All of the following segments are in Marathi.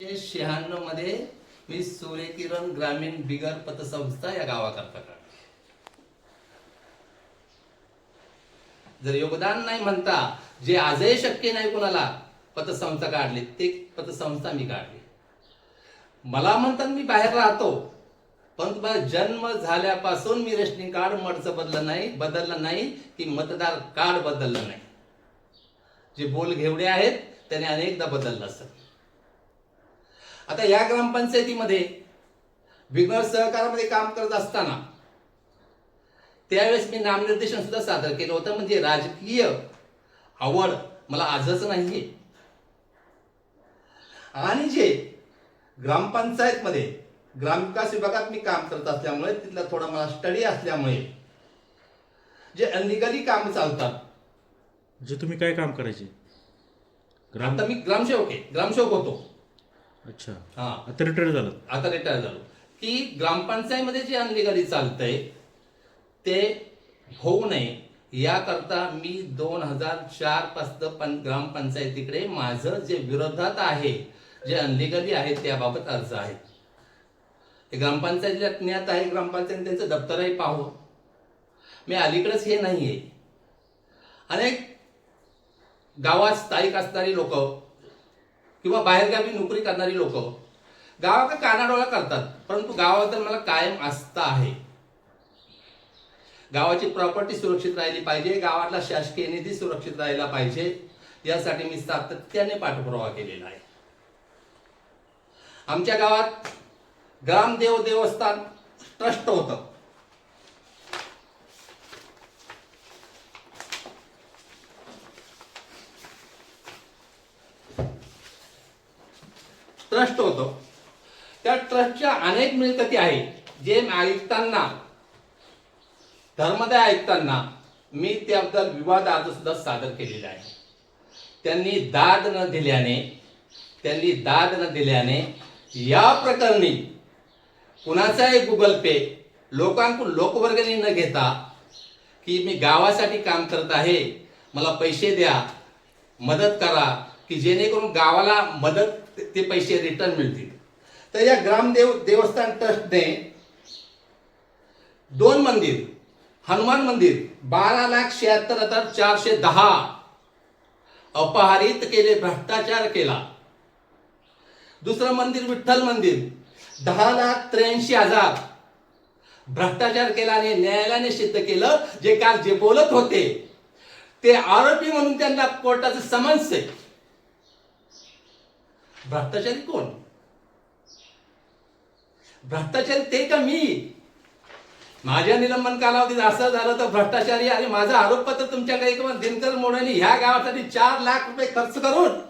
शहाण्णवमध्ये मी सूर्यकिरण ग्रामीण बिगर पतसंस्था या गावाकरता काढली जर योगदान नाही म्हणता जे आजही शक्य नाही कोणाला पतसंस्था काढली ते पतसंस्था मी काढली. मला म्हणतात मी बाहेर राहतो पण तुम्हाला जन्म झाल्यापासून मी रेशनिंग कार्ड मडचं बदललं नाही बदललं नाही की मतदार कार्ड बदललं नाही. जे बोल घेवडे आहेत त्याने अनेकदा बदललं असतं. आता या ग्रामपंचायतीमध्ये बिगर सहकारामध्ये काम करत असताना त्यावेळेस मी नामनिर्देशन सुद्धा सादर केलं होतं. म्हणजे राजकीय आवड मला आजच नाहीये. आणि जे ग्रामपंचायतमध्ये ग्रामविकास विभागात मी काम करत असल्यामुळे तिथला थोडा मला स्टडी असल्यामुळे जे अनलिगली काम चालतात. जे तुम्ही काय काम करायचे? ग्राम आता मी ग्रामसेवक आहे. ग्रामसेवक होतो. अच्छा. हा. आता रिटायर झालं. आता रिटायर झालो. की ग्रामपंचायतमध्ये जे अनलिगली चालतंय ते होऊ नये. याकरता मी दोन हजार चारपासून पण ग्रामपंचायतीकडे माझं जे विरोधात आहे जे अनलिगली आहे त्याबाबत अर्ज आहेत हे ग्रामपंचायतीला ज्ञात आहे ग्रामपंचायत त्यांचं दप्तरही पाहू मी अलीकडेच हे नाहीये. अनेक गावात स्थायिक असणारी लोक किंवा बाहेरगावी नोकरी करणारी लोक. गावाकडे कानाडोळा करतात परंतु गावाबद्दल मला कायम आस्था आहे. गावाची प्रॉपर्टी सुरक्षित राहिली पाहिजे गावातला शासकीय निधी सुरक्षित राहिला पाहिजे. यासाठी मी सातत्याने पाठपुरावा केलेला आहे. आमच्या गावात ग्रामदेव देवस्थान ट्रस्ट होतं. ट्रस्ट होतो. त्या ट्रस्टच्या अनेक मिळकती आहेत जे ऐकताना धर्मदाय ऐकताना मी त्याबद्दल विवाद आज सुद्धा सादर केलेला आहे. त्यांनी दाद न दिल्याने त्यांनी दाद न दिल्याने या प्रकरणी कुणाचाही गुगल पे लोकांकडून लोकवर्गणी न घेता की मी गावासाठी काम करत आहे मला पैसे द्या मदत करा की जेणेकरून गावाला मदत ते- पैसे रिटर्न मिळतील. तर या ग्रामदेव देवस्थान ट्रस्टने दोन मंदिर हनुमान मंदिर बारा लाख शहात्तर हजार चारशे दहा अपहारित केले भ्रष्टाचार केला. दुसरं मंदिर विठ्ठल मंदिर दहा लाख त्र्याऐंशी हजार भ्रष्टाचार केला आणि न्यायालयाने सिद्ध केलं जे काल जे बोलत होते ते आरोपी म्हणून त्यांना कोर्टाचं समन्स आहे. भ्रष्टाचारी कोण? भ्रष्टाचारी ते का मी? माझ्या निलंबन कालावधीत असं झालं तर भ्रष्टाचारी आणि माझं आरोपपत्र तुमच्याकडे किंवा दिनकर मोडाने ह्या गावासाठी चार लाख रुपये खर्च करून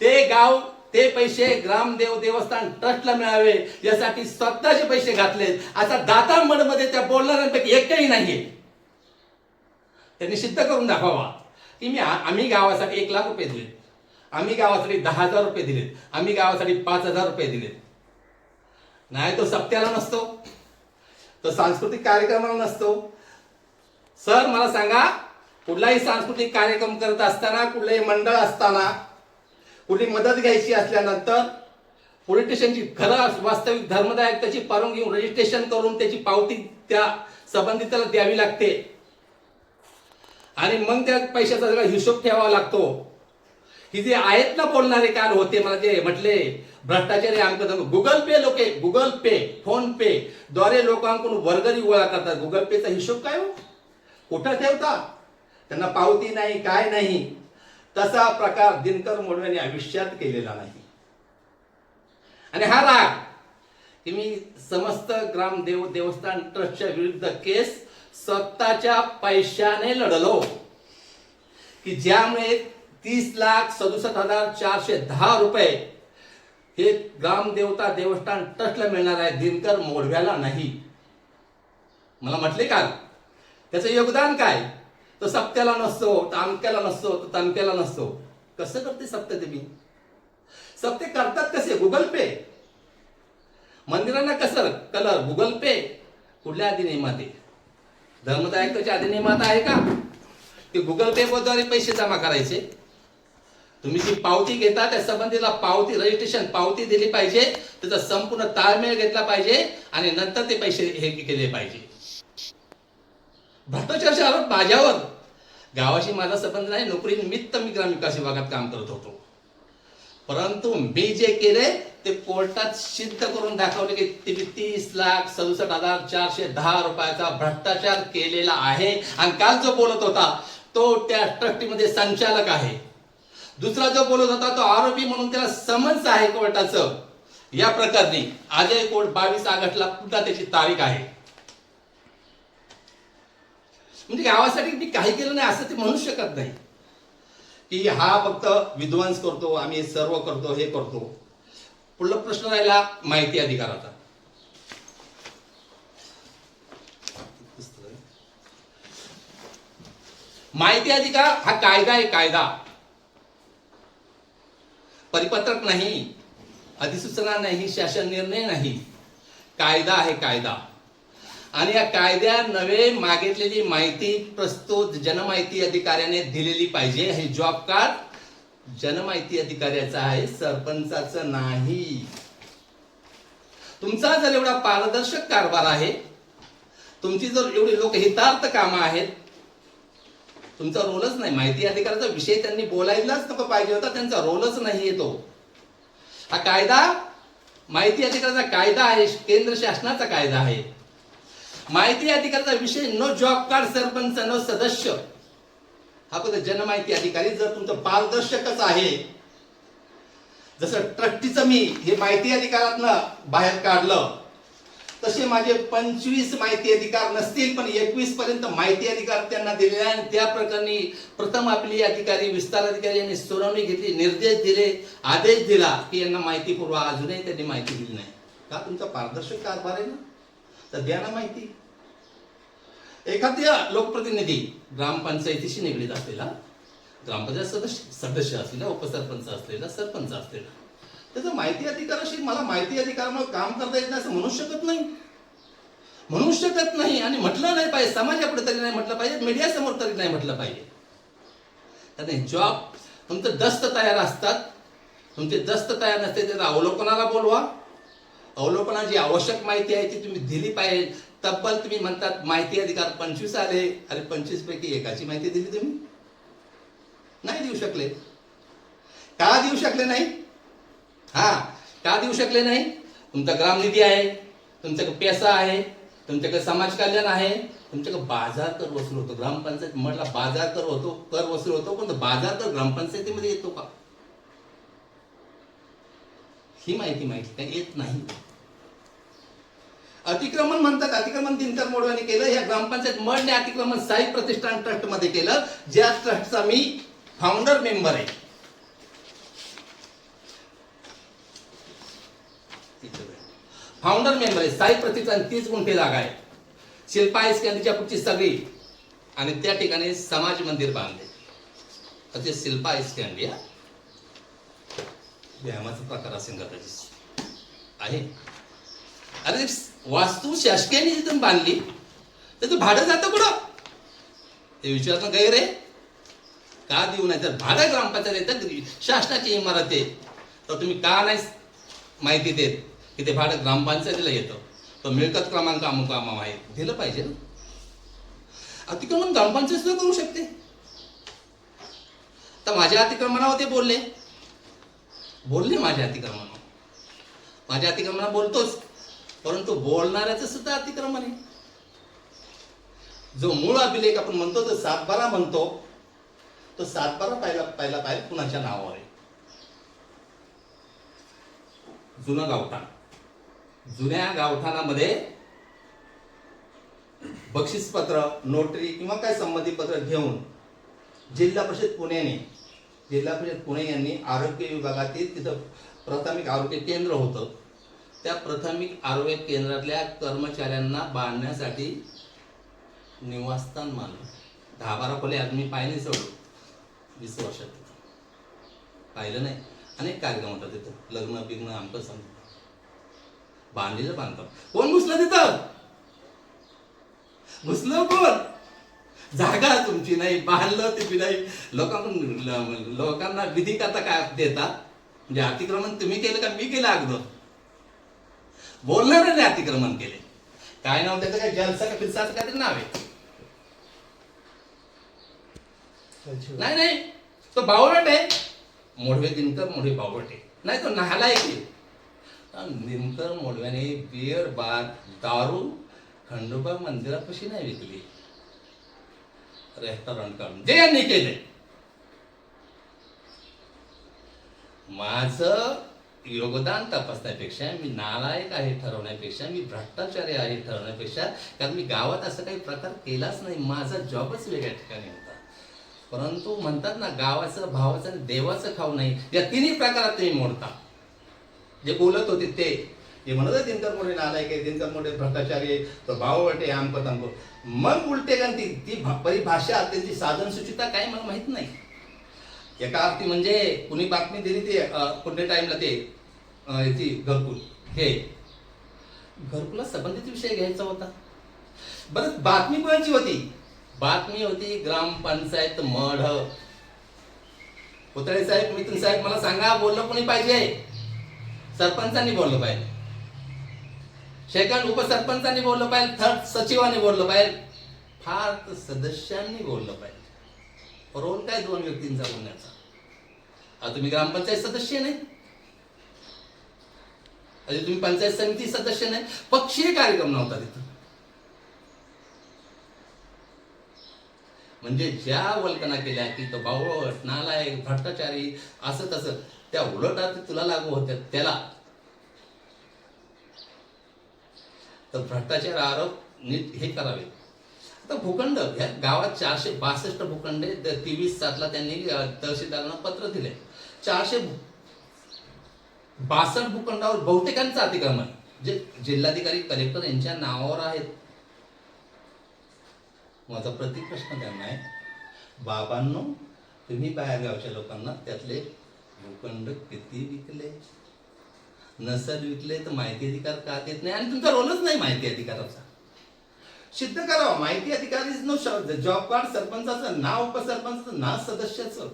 ते गाव ते पैसे ग्रामदेव देवस्थान ट्रस्टला मिळावे यासाठी स्वतःचे पैसे घातलेत. असा दाता मध्ये त्या बोलणाऱ्यांपैकी एकही नाहीये. त्यांनी सिद्ध करून दाखवावा. की मी आम्ही गावासाठी एक लाख रुपये दिले आम्ही गावासाठी दहा हजार रुपये दिलेत. आम्ही गावासाठी पाच हजार रुपये दिलेत. नाही तो सप्त्याला नसतो. तो सांस्कृतिक कार्यक्रमाला नसतो. सर मला सांगा कुठलाही सांस्कृतिक कार्यक्रम करत असताना कुठलंही मंडळ असताना कुठली मदत घ्यायची असल्यानंतर पोलीस स्टेशनची खरं वास्तविक धर्मदायक त्याची परवानगी घेऊन रजिस्ट्रेशन करून त्याची पावती त्या संबंधिताला द्यावी लागते. आणि मग त्या पैशाचा सगळा हिशोब ठेवावा लागतो. ही जे आहेत ना बोलणारे काल होते मला जे म्हटले भ्रष्टाचारी अंक गुगल पे लोके गुगल पे फोन पे द्वारे लोकांकडून वर्गणी गोळा करतात. गुगल पेचा हिशोब काय हो? कुठं ठेवता त्यांना पावती नाही काय नाही. तसा प्रकार दिनकर मोडव्याने आयुष्यात केलेला नाही. आणि हा राग की मी समस्त ग्राम देव देवस्थान ट्रस्टच्या विरुद्ध केस स्वतःच्या पैशाने लढलो. की ज्यामुळे तीस लाख सदुसष्ट हजार चारशे दहा रुपये हे ग्रामदेवता देवस्थान ट्रस्टला मिळणार आहे. दिनकर मोडव्याला नाही. मला म्हटले का? त्याचं योगदान काय? तो सप्त्याला नसतो तामक्याला नसतो तो तमक्याला नसतो. कसं करते सप्त ते मी? सप्ते करतात कसे? गुगल पे मंदिरांना कसं? कलर गुगल पे कुठल्या अधिनियमात आहे? धर्मदायकाच्या अधिनियमात आहे का? ते गुगल पे द्वारे पैसे जमा करायचे? तुम्ही जी पावती घेता त्या संबंधीला पावती रजिस्ट्रेशन पावती दिली पाहिजे. त्याचा संपूर्ण ताळमेळ घेतला पाहिजे आणि नंतर ते पैसे हे केले पाहिजे. भ्रष्टाचार आरोप माझ्यावर. गावाशी माझा संबंध नाही नोकरी निमित्त मी ग्रामविकास विभागात काम करत होतो. परंतु मी जे केले ते कोर्टात सिद्ध करून दाखवले की तुम्ही तीस लाख सदुसष्ट हजार चारशे दहा रुपयाचा भ्रष्टाचार केलेला आहे. आणि काल जो बोलत होता तो त्या ट्रस्टीमध्ये संचालक आहे. दुसरा जो बोलत होता तो आरोपी म्हणून त्याला समन्स आहे कोर्टाचं. या प्रकरणी आजही कोर्ट बावीस ऑगस्टला पुन्हा त्याची तारीख आहे. म्हणजे गावासाठी मी काही केलं नाही असं ते म्हणू शकत नाही. की हा फक्त विध्वंस करतो आम्ही सर्व करतो हे करतो. पुढला प्रश्न राहिला माहिती अधिकाराचा. माहिती अधिकार हा कायदा आहे कायदा. परिपत्रक नाही अधिसूचना नाही शासन निर्णय नाही. कायदा आहे कायदा. आणि या कायद्या नवे मागितलेली माहिती प्रस्तुत जनमाहिती अधिकाऱ्याने दिलेली पाहिजे. हे जॉब कार्ड जनमाहिती अधिकाऱ्याचं आहे सरपंचाचं नाही. तुमचा जर एवढा पारदर्शक कारभार आहे तुमची जर एवढी लोकहितार्थ कामं आहेत तुमचा रोलच नाही. माहिती अधिकाराचा विषय त्यांनी बोलायलाच नको पाहिजे होता. त्यांचा रोलच नाही येतो हा कायदा माहिती अधिकाराचा कायदा आहे. केंद्र शासनाचा कायदा आहे. माहिती अधिकाराचा विषय no job card sarpanch no सदस्य. हा फक्त जनमाहिती अधिकारी जर तुमचं पारदर्शकच आहे. जसं ट्रस्टीचं मी हे माहिती अधिकारातनं बाहेर काढलं तसे माझे पंचवीस माहिती अधिकार नसतील पण एकवीस पर्यंत माहिती अधिकार त्यांना दिलेले आहे. आणि त्या प्रकरणी प्रथम आपली अधिकारी विस्तार अधिकारी यांनी सुनावणी घेतली निर्देश दिले आदेश दिला की यांना माहिती पुरवा. अजूनही त्यांनी माहिती दिली नाही. का तुमचा पारदर्शक कारभार आहे ना? तर द्या ना माहिती. एखाद्या लोकप्रतिनिधी ग्रामपंचायतीशी निगडीत असलेला ग्रामपंचायत सदस्य सदस्य असलेला उपसरपंच असलेला सरपंच असलेला त्याचं माहिती अधिकाराशी मला माहिती अधिकारामुळे काम करता येत नाही असं म्हणू शकत नाही. म्हणू शकत नाही आणि म्हटलं नाही पाहिजे. समाजापुढे तरी नाही म्हटलं पाहिजे. मीडिया समोर तरी नाही म्हटलं पाहिजे. त्याने जॉब तुमचं दस्त तयार असतात. तुमचे दस्त तयार नसते त्याला अवलोकनाला बोलवा. अवलोकनाची आवश्यक माहिती आहे ती तुम्ही दिली पाहिजे. तब्बल तुम्ही म्हणतात माहिती अधिकार पंचवीस आले. अरे पंचवीस पैकी एकाची माहिती दिली तुम्ही. नाही देऊ शकले. का देऊ शकले नाही? हा का देऊ शकले नाही? तुमचा ग्रामनिधी आहे तुमच्याकडे पैसा आहे तुमच्याकडे समाज कल्याण आहे तुमच्याकडे बाजार कर वसूल होतो. ग्रामपंचायत म्हटला बाजार कर होतो कर वसूल होतो पण बाजार कर ग्रामपंचायतीमध्ये येतो का? ही माहिती माहिती काही येत नाही. अतिक्रमण म्हणतात अतिक्रमण दिनकर मोडवाने केलं. या ग्रामपंचायत मडने अतिक्रमण साई प्रतिष्ठान ट्रस्टमध्ये केलं. ज्या ट्रस्टचा मी फाउंडर मेंबर आहे. फाउंडर मेंबर आहे. साई आणि तीस गुंठे जागा आहे. शिल्पा स्कॅनच्या पुढची सगळी. आणि त्या ठिकाणी समाज मंदिर बांधले. असे शिल्पा स्कॅन्डी हा. व्यायामाचा प्रकार असेल कदाचित. आहे. अरे वास्तू शासकीयाने जिथून बांधली त्याचं भाडं जातं कुठं? ते विचारणं गैर आहे. का देऊ नाही तर भाडं ग्रामपंचायत येतं शासनाची इमारत आहे. तर तुम्ही का नाही माहिती देत? की ते भाडं ग्रामपंचायतीला येतं. तर मिळकत क्रमांक अमुक अमाव आहे. दिलं पाहिजे ना. अतिक्रमण ग्रामपंचायत सुद्धा करू शकते. तर माझ्या अतिक्रमणावर ते बोलले. बोलले माझ्या अतिक्रमणावर. माझ्या अतिक्रमणा बोलतोच. परंतु बोलणाऱ्याचं सुद्धा अतिक्रमण आहे. जो मूळ अभिलेख आपण म्हणतो तो सातबारा म्हणतो तो सातबारा पाहिला पाहिला पाहिजे कुणाच्या नावावर आहे. जुनं गावठाण. जुन्या गावठाणामध्ये बक्षीसपत्र नोटरी किंवा काय संमतीपत्र घेऊन जिल्हा परिषद पुण्याने जिल्हा परिषद पुणे यांनी आरोग्य विभागातील तिथं प्राथमिक आरोग्य केंद्र होतं. त्या प्राथमिक आरोग्य केंद्रातल्या कर्मचाऱ्यांना बांधण्यासाठी निवासस्थान मानलं. दहा बारा खोले आज मी पाहिले सोडलो वीस वर्षात. पाहिलं नाही. अनेक कार्यक्रम होतात तिथं. लग्न बिग्न आमचं सांगतो बांधलेलं बांधतात. कोण घुसलं तिथं? घुसलं कोण? जागा तुमची नाही बांधलं ते नाही. लोकांना लोकांना विधी करता काय देतात? म्हणजे अतिक्रमण तुम्ही केलं का मी केलं अगोदर? बोलणाऱ्याने अतिक्रमण केले. काय नाव त्याचं? काय जलसा का फिरसाचं काहीतरी नाव आहे? नाही नाही. तो बावळट आहे. मोडवे दिनकर मोठे बावळट आहे. नाही तो नालायक आहे. निमकर मोडव्याने बियर बार दारू खंडोबा मंदिरापाशी नाही विकली. रेस्टॉरंट काढून जे यांनी केले. माझं योगदान तपासण्यापेक्षा मी नालायक आहे ठरवण्यापेक्षा मी भ्रष्टाचारी आहे ठरवण्यापेक्षा कारण मी गावात असं काही प्रकार केलाच नाही. माझा जॉबच वेगळ्या ठिकाणी होता. परंतु म्हणतात ना गावाचं भावाचं आणि देवाचं खाऊ नाही या तिन्ही प्रकारात तुम्ही मोडता. जे बोलत होते ते. जे म्हणत होते दिनकर मोठे नालायक आहे दिनकर मोठे भ्रष्टाचारी आहे तो भाव वाटे आमक पतंग. मग उलटे का ती ती परिभाषा त्यांची साधन सुचिता काय मला माहीत नाही. एका अर्थी म्हणजे कुणी बातमी दिली ते अं, कोणत्या टाइमला ते ती घरकुल. हे. घरकुला संबंधित विषय घ्यायचा होता. बरं बातमी कोणाची होती? बातमी होती ग्रामपंचायत मढ. पुतळे साहेब मिथुन साहेब मला सांगा बोललं कोणी पाहिजे? सरपंचांनी बोललं पाहिजे. सेकंड उपसरपंचांनी बोललं पाहिजे थर्ड सचिवांनी बोललं पाहिजे फार सदस्यांनी बोललं पाहिजे. रोल काय दोन व्यक्तींचा बोलण्याचा? आता तुम्ही ग्रामपंचायत सदस्य नाही. अरे तुम्ही पंचायत समिती सदस्य नाही. पक्षीय कार्यक्रम नव्हता तिथं. म्हणजे ज्या वल्कना केल्या की तो बावळट नालायक भ्रष्टाचारी असं तसं. त्या उलट अर्थी तुला लागू होत्या त्याला. तर भ्रष्टाचार आरोप नीट हे करावे. आता भूखंड ह्या गावात चारशे बासष्ट भूखंड तेवीस सातला त्यांनी तहसीलदारांना पत्र दिले. चारशे बासष्ट भूखंडावर बहुतेकांचं अतिक्रमण जे जिल्हाधिकारी कलेक्टर यांच्या नावावर आहेत. माझा प्रति प्रश्न त्यांना आहे बाबांनो तुम्ही बाहेरगावच्या लोकांना त्यातले भूखंड किती विकले? नसल विकले तर माहिती अधिकार का देत नाही? आणि तुमचा रोलच नाही माहिती अधिकाराचा. सिद्ध करावा माहिती अधिकारी नो जॉब कार्ड सरपंचाचं नाव उपसरपंचाचं नाव सदस्याचं.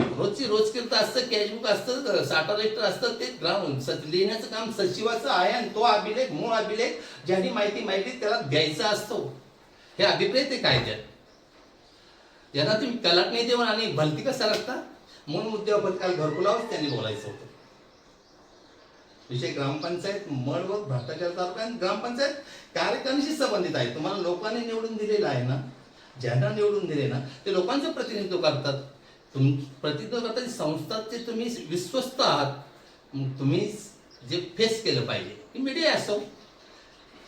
रोजची रोज रोजकीर्त असतं कॅशबुक असतं साठा रजिस्टर असतं ते ग्राउंड लिहिण्याचं काम सचिवाचं आहे आणि तो अभिलेख मूळ अभिलेख ज्यांनी माहिती माहिती त्याला द्यायचा असतो. हे अभिप्रेत आहे कायद्यात. ज्यांना तुम्ही कलाटणी देऊन आणि भलती कसा लागता मूळ मुद्द्यावर काल घरकुलावरच त्यांनी बोलायचं होतं. विषय ग्रामपंचायत मळ व भ्रष्टाचार तालुका आणि ग्रामपंचायत कार्यक्रमाशी संबंधित आहे. तुम्हाला लोकांनी निवडून दिलेलं आहे ना ज्यांना निवडून दिले ना ते लोकांचं प्रतिनिधित्व करतात. तुम प्रतिनिधित्व करतात. संस्थाचे तुम्ही विश्वस्त आहात. मग तुम्ही जे फेस केलं पाहिजे. की मीडिया असो.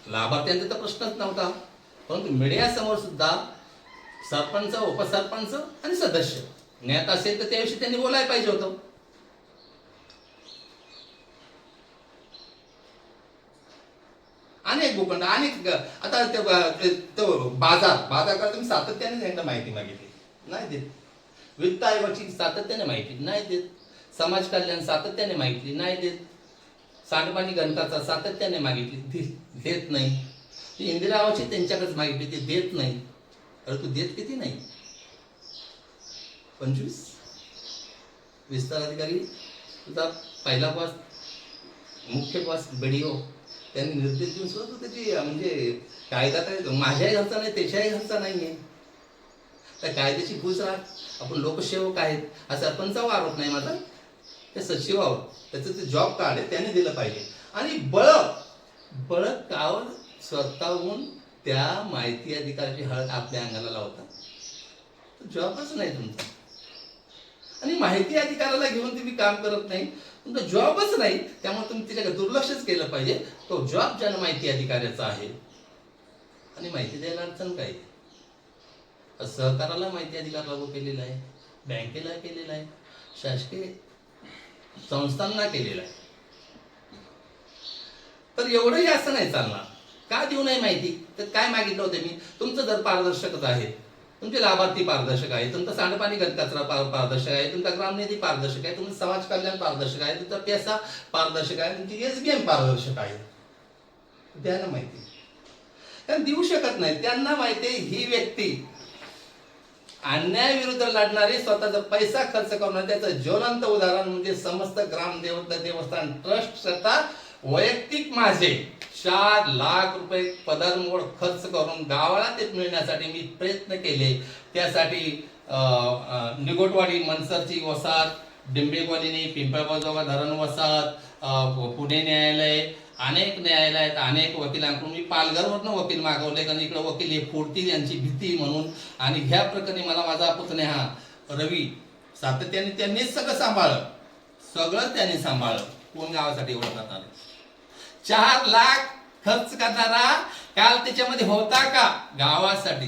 लाभार्थ्यांचा तर प्रश्नच नव्हता. परंतु मीडियासमोर सुद्धा सरपंच उपसरपंच आणि सदस्य ज्ञात असेल तर त्याविषयी त्यांनी बोलायला पाहिजे होतं. अनेक भूखंड अनेक आता ते तो बाजार बाजारकडे तुम्ही सातत्याने त्यांना माहिती मागितली. नाही देत. वित्त आयोगाची सातत्याने माहिती नाही देत. समाज कल्याण सातत्याने माहिती नाही देत. सांडपाणी गणकाचा सातत्याने मागितली देत नाही. ती इंदिरा आवाची त्यांच्याकडेच मागितली ते देत नाही. अरे तू देत किती नाही? पंचवीस. विस्तार अधिकारी तुझा पहिला पास मुख्य पास बीडीओ त्यांनी निर्देश देऊन सुद्धा तू त्याची म्हणजे कायदा तर माझ्याही घरचा नाही त्याच्याही घरचा आहे त्या कायद्याची खुश राहत आपण लोकसेवक आहेत. हा सरपंचावर आरोप नाही माझा. त्या सचिवावर त्याचं ते जॉब कार्ड आहे त्याने दिलं पाहिजे. आणि बळ बळ कावर स्वतःहून त्या माहिती अधिकाराची हळद आपल्या अंगाला लावतात. जॉबच नाही तुमचा. आणि माहिती अधिकाराला घेऊन तुम्ही काम करत नाही तुमचा जॉबच नाही त्यामुळे तुम्ही त्याच्याकडे दुर्लक्षच केलं पाहिजे. तो जॉब ज्यानं माहिती अधिकाऱ्याचा आहे. आणि माहिती द्यायला अडचण काय? सहकाराला माहिती अधिकार लागू केलेला आहे बँकेला केलेला आहे शासकीय संस्थांना केलेला आहे. तर एवढंही असं नाही चालणार. का देऊ नाही माहिती? तर काय मागितलं होतं मी? तुमचं जर पारदर्शकच आहे. तुमचे लाभार्थी पारदर्शक आहे तुमचा सांडपाणी कचरा पारदर्शक आहे तुमचा ग्रामनिधी पारदर्शक आहे तुमचं समाज कल्याण पारदर्शक आहे तुमचा पेसा पारदर्शक आहे तुमची एसबीएम पारदर्शक आहे. द्यायला माहिती त्यांना देऊ शकत नाही. त्यांना माहिती आहे ही व्यक्ती अन्यायाविरुद्ध लढणारी स्वतःचा पैसा खर्च करणार त्याचं ज्वलंत उदाहरण म्हणजे समस्त ग्रामदेवता देवस्थान ट्रस्ट स्वतः वैयक्तिक माझे चार लाख रुपये पदरमोड खर्च करून गावाला ते मिळण्यासाठी मी प्रयत्न केले. त्यासाठी निगोटवाडी मनसरची वसाहत डिंबे कॉलनी पिंपळगावजवळ धरण वसाहत पुणे न्यायालय अनेक न्यायालय अनेक वकिलांकडून मी पालघरवरनं वकील मागवले. कारण इकडे वकील हे फोडतील यांची भीती म्हणून. आणि ह्या प्रकरणी मला माझा पुतण्या हा रवी सातत्याने त्यांनीच सगळं सांभाळलं. सगळं त्यांनी सांभाळलं. कोण गावासाठी ओळखण्यात आलं चार लाख खर्च करणारा काल त्याच्यामध्ये होता का? गावासाठी.